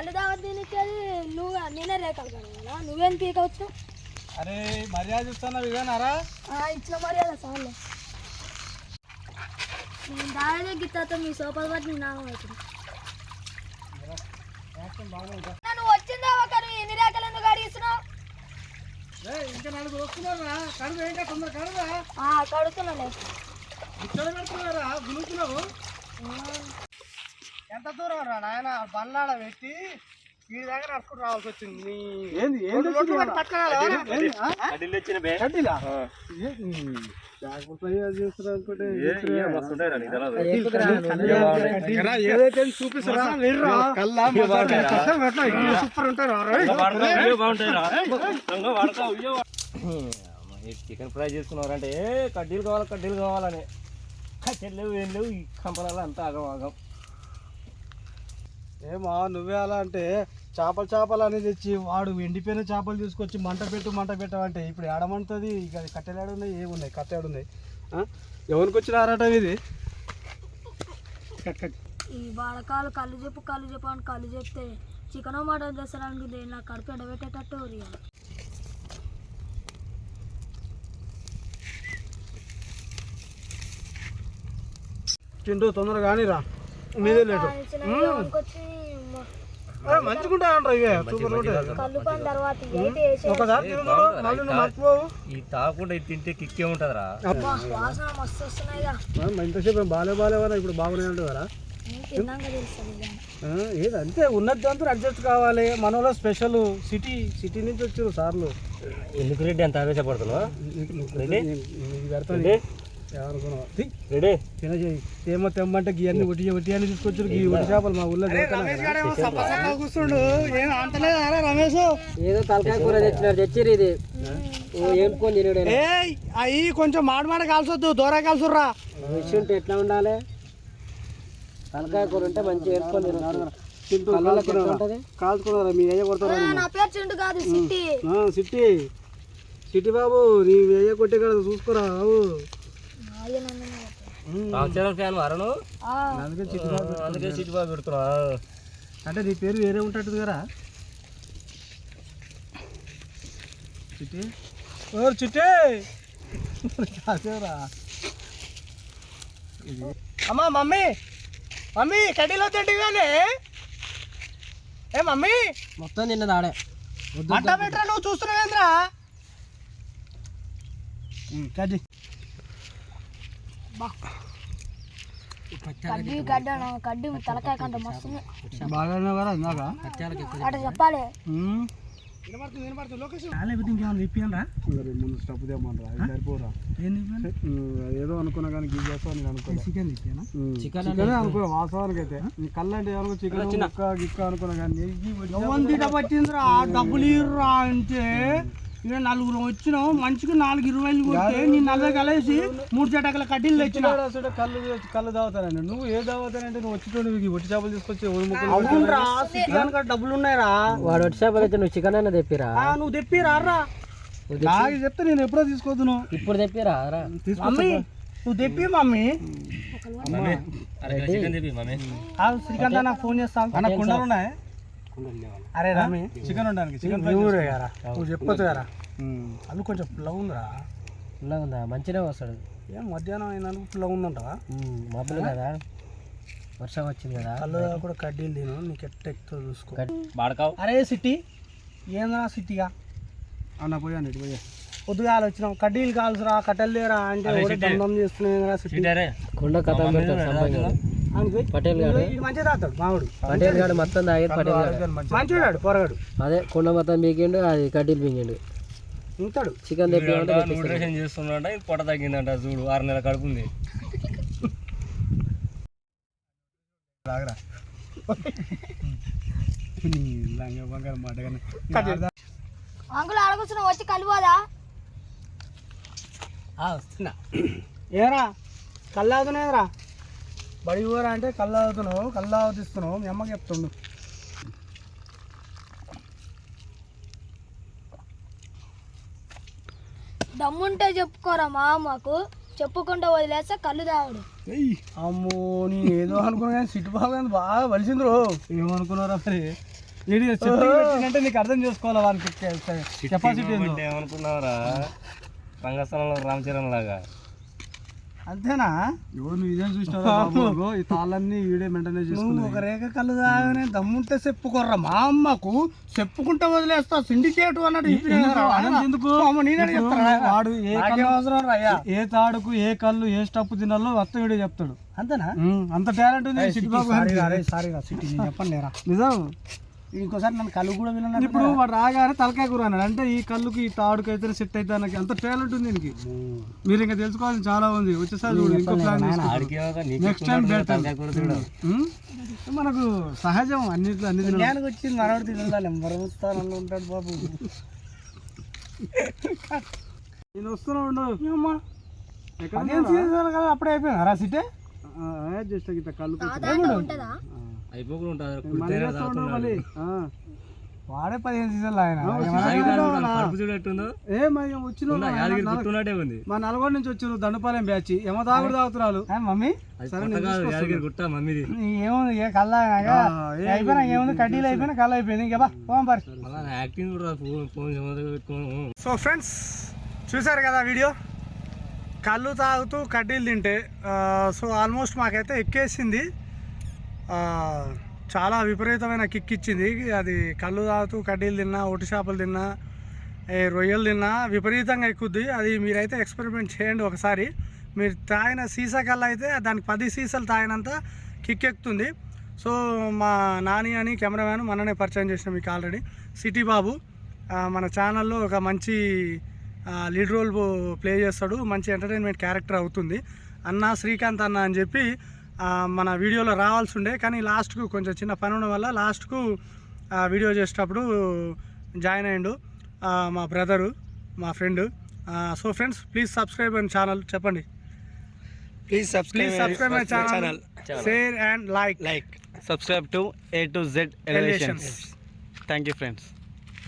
కళ్ళు దావత్ తినిచ్చేది నువ్వు నేనే రేఖలు కదా నువ్వేం పీకవచ్చు? అరే మర్యాద ఇస్తున్నా ఇదేనారా ఇచ్చిన మర్యాద సార్లే నేను దాడే గిత్తతో మీ సోపల బట్టి నీ నామం అవుతుంది నువ్వు వచ్చిందా ఒకరు? ఎన్ని రేఖలు ఎందుకు అడిగిస్తున్నావు ఇంకా నలుగురు వస్తున్నారా? కడుగు ఇంకా తొందర కడుగా కడుతున్నాలే ఇక్కడ పెడుతున్నారా? గులుకున్నావు ఎంత దూరం రా నాయన బల్లాడ పెట్టి ఈ దగ్గర నడుచుకుంటూ రావాల్సి వచ్చింది. నీ ఏంది? ఏంది పక్కన కడ్డీలా ఏదైతే చూపిస్తారా కల్లా సూపర్ ఉంటారు చికెన్ ఫ్రై చేసుకున్నారంటే ఏ కడ్డీలు కావాలి కడ్డీలు కావాలని. కట్టెలు లేవు ఏం లేవు ఈ కంపలలో అంతా ఆగం ఆగం ఏమా నువ్వే అలా అంటే చేపలు చేపలు అనేది తెచ్చి వాడు ఎండిపోయిన చేపలు తీసుకొచ్చి మంట పెట్టు మంట పెట్టమంటే ఇప్పుడు ఏడమంటుంది? ఇక కట్టెలాడు ఉన్నాయి ఏమున్నాయి? కట్టెడు ఉన్నాయి? ఎవరికి వచ్చిన ఆరాటం ఇది? Cut cut. ఈ వాడకాలు కళ్ళు చెప్పు కళ్ళు చెప్పు అని కళ్ళు చెప్తే చికెన్ మటన్ చేస్తారనుకుంది నాకు కడుపు ఎండబెట్టేటట్టు చింటూ తొందరగా కానీ రా మీదే లేటు ఇవే సూపర్ ఒకసారి మళ్ళీ మర్చిపోవు ఈ ఇది తింటే కిక్కే ఉంటుందిరా ఇంతసేపు బాలే బాలేవరా ఇప్పుడు తెలుస్తుంది ఇక. ఏది అంతే ఉన్నది దాంతో అడ్జస్ట్ కావాలి మన వాళ్ళ స్పెషల్ సిటీ సిటీ నుంచి వచ్చారు సార్లు ఎందుకు రెడ్డి అంత ఆవేశపడుతున్నావు ఏమో తెమ్మంటే గీ ఒట్టి ఒట్టి అని తీసుకొచ్చారు. గీ ఒట్టి చేపలు మా ఊళ్ళో కూర్చుండు. ఏం అంతలేదా రమేష్. ఏదో తలకాయ కూర తెచ్చినారు తెచ్చిరు ఇది. ఏంపుకొని తినడు ఏ అవి కొంచెం మాడ మాడ కాల్సొద్దు దూర కాల్చుర్రా. ఉంటే ఎట్లా ఉండాలి? తలకాయ కూర ఉంటే మంచిగా ఉంటది? కాల్చుకున్నారా మీ అయ్య కొడతారా ఆ, నా పేరు చింటు కాదు సిట్టి. ఆ, సిట్టి. సిట్టి బాబు నీ అయ్య కొట్టే కదా చూసుకోరా నన్ను ఫ్యాన్ అందుకే అందుకే పెడుతున్నా అంటే నీ పేరు వేరే ఉంటట్టు కదా? చిట్టి? ఓ చిట్టి! కాసేరా అమ్మా మమ్మీ! మమ్మీ కడ్డీలో తింటిగానే ఏ మమ్మీ! మొత్తం తిన్నది ఆడే మంట పెట్టరా నువ్వు చూస్తున్నావేంద్రా? కడ్డీ. కడ్డీ గడ్డ కడ్డీ తలకాయ కంట మస్తు బాగానే కదా ఇందాక? అట చెప్పాలి. ముందు స్టప్ సరిపోరా ఏదో అనుకున్నా కానీ గీ చేస్తావు నేను అనుకున్నా చికెన్ చికెన్ అనుకో వాస్తవానికి అయితే నీ కళ్ళు అంటే ఏమనుకో చికెన్ గిక్క అనుకున్నా కానీ పట్టిందిరా డబ్బులు ఇర్రా అంటే? ఇక నలుగురు వచ్చినాం మంచిగా నాలుగు ఇరవైలు కొట్టే నీ నలభై కలిసి మూడు చెటకల కడ్డీలు తెచ్చిన. కళ్ళు కళ్ళు తాగుతానండి నువ్వు ఏ తాగుతానంటే నువ్వు వచ్చి ఒట్టి చేపలు తీసుకొచ్చి అవునరా డబ్బులు ఉన్నాయిరా. వాడు వచ్చే అయితే నువ్వు చికెన్ అయినా తెప్పిరా? ఆ, నువ్వు తెప్పిరా రా. నాకు చెప్తే నేను ఎప్పుడో తీసుకోవద్దు నువ్వు. ఇప్పుడు తెప్పిరా రా. నువ్వు తెప్పి మమ్మీ. శ్రీకాంత్ నాకు ఫోన్ చేస్తాను అన్న కుండలు ఉన్నాయి? అరే రామి చికెన్ ఉండడానికి చికెన్ ఊరే కదా నువ్వు చెప్పొచ్చు కదా అల్లు కొంచెం పుల్లగా ఉందిరా. ఇలా ఉందా మంచిగా వస్తాడు. ఏం మధ్యాహ్నం అయినందుకు పుల్లగా ఉందంటవా? మబ్బులు కదా? వర్షం వచ్చింది కదా? కళ్ళు కూడా కడ్డీలు తిను నీకు ఎట్ట ఎక్కువ చూసుకో. బాడకావు. అరే సిటీ ఏందా సిటీగా అన్న పోయాను ఇటు పోయా. పొద్దుగా వచ్చినాం. కడ్డీలు కాల్సురా కట్టెలు లేరా అంటే దండం చేస్తున్నాయి కొండ కథ పటేల్ గాడు. మంచిగా తాగుతాడు పటేల్ గాడు మొత్తం తాగేది పటేల్ గాడు. మంచివాడు పొరగాడు. అదే కొండ మొత్తం బీకిండు అది కడ్డీలు బీకిండు ఉంటాడు చికెన్ న్యూట్రిషన్ ఇది పొట్ట తగ్గిందంట చూడు ఆరు నెలల కడుపుంది రాగరా లంగా బంగారం మాట కానీ అంకుల్ అడగొచ్చిన వచ్చి కలిపోదా వస్తున్నా. ఏరా? కళ్ళు అవుతున్నాయిరా బడి ఊరా అంటే కళ్ళు అవుతున్నావు కళ్ళు అవుతిస్తున్నావు మీ అమ్మకి చెప్తుండు. దమ్ముంటే చెప్పుకోరా మా అమ్మకు చెప్పుకుంటూ వదిలేస్తే కళ్ళు తాగుడు. అమ్మో నేను ఏదో అనుకున్నా కానీ సిట్టు బాగా బాగా వలిసింది రో ఏమనుకున్నారా మరి? పెట్టిందంటే నీకు అర్థం చేసుకోవాలి వానికి? కెపాసిటీ అంటే ఏమనుకున్నావురా? రంగస్థలంలో రామచరణ్ లాగా. అంతేనా? ఎవరు నువ్వు ఇదేం చూసినావు ఈ తాళ్ళన్నీ వీడే మెయింటైన్ నువ్వు చేసుకున్నావు ఒక రేఖ కళ్ళు దమ్ముంటే చెప్పుకోర్రా. మా అమ్మకు చెప్పుకుంటే వదిలేస్తా సిండికేట్ అన్నట్టు? అనంత ఎందుకు? వాడు ఏ అవసరం. ఏ తాడుకు ఏ కళ్ళు ఏ స్టప్ తినాలో వస్త వీడే చెప్తాడు. అంతేనా? అంత టాలెంట్ ఉంది చిట్టి బాబు సారీ సారీ చెప్పను లేరా? నిజం? ఇంకోసారి నన్ను కళ్ళు కూడా వినను ఇప్పుడు వాడు రాగానే తలకాయ కూర అన్నాడు. అంటే ఈ కళ్ళుకి ఈ తాడుకి అయితే సెట్ అయితే నాకు అంత టాలెంట్ ఉంది దీనికి. మీరు ఇంకా తెలుసుకోవాల్సిన చాలా ఉంది. వచ్చేసారి చూడు ఇంకో ప్లాన్ నెక్స్ట్ టైం బెటర్. మనకు సహజం అన్నిట్లో అన్ని. జ్ఞానికి వచ్చింది మనవాడు తినాలి ఉంటాడు బాబు. నేను వస్తున్నా ఉండదు కదా అప్పుడే అయిపోయింది. రా సిటీ జస్ట్ ఇంత కళ్ళు ఉంటుందా? అయిపోకుండా ఉంటుంది. వాడే పదిహేను సీజన్లు ఆయన. ఏ మరి వచ్చిన ఉందా? మా నల్గొండ నుంచి వచ్చారు దండపాలెం బ్యాచ్. యమ తాగుడు తాగుతున్నారు. ఏ, మమ్మీ? గుట్ట మమ్మీది. ఏముంది? ఏ కళ్ళ అయిపోయినా ఏముంది? కడ్డీలు అయిపోయినా కళ్ళు అయిపోయింది ఇంకా యాక్టింగ్ కూడా ఫోన్ పెట్టుకోను. సో ఫ్రెండ్స్ చూసారు కదా వీడియో? కళ్ళు తాగుతూ కడ్డీలు తింటే సో ఆల్మోస్ట్ మాకైతే ఎక్కేసింది. చాలా విపరీతమైన కిక్ ఇచ్చింది. అది కళ్ళు తాగుతూ కడ్డీలు తిన్నా ఒట్టి చేపలు తిన్నా రొయ్యలు తిన్నా విపరీతంగా ఎక్కుద్ది. అది మీరైతే ఎక్స్పెరిమెంట్ చేయండి ఒకసారి. మీరు తాగిన సీసా కల్లా అయితే దానికి పది సీసాలు తాగినంత కిక్ ఎక్కుతుంది. సో మా నాని అని కెమెరామ్యాన్ మననే పరిచయం చేసిన మీకు ఆల్రెడీ సిటీ బాబు మన ఛానల్లో ఒక మంచి లీడ్ రోల్ ప్లే చేస్తాడు. మంచి ఎంటర్టైన్మెంట్ క్యారెక్టర్ అవుతుంది. అన్న శ్రీకాంత్ అన్న అని చెప్పి మన వీడియోలో రావాల్సి ఉండే కానీ లాస్ట్కు కొంచెం చిన్న పని ఉండడం వల్ల లాస్ట్కు ఆ, వీడియో చేసేటప్పుడు జాయిన్ అయ్యిండు ఆ, మా బ్రదరు మా friend so friends please subscribe and channel చెప్పండి please subscribe my channel share and like like, subscribe to A to Z Elevations. Elevations. Thank you, friends.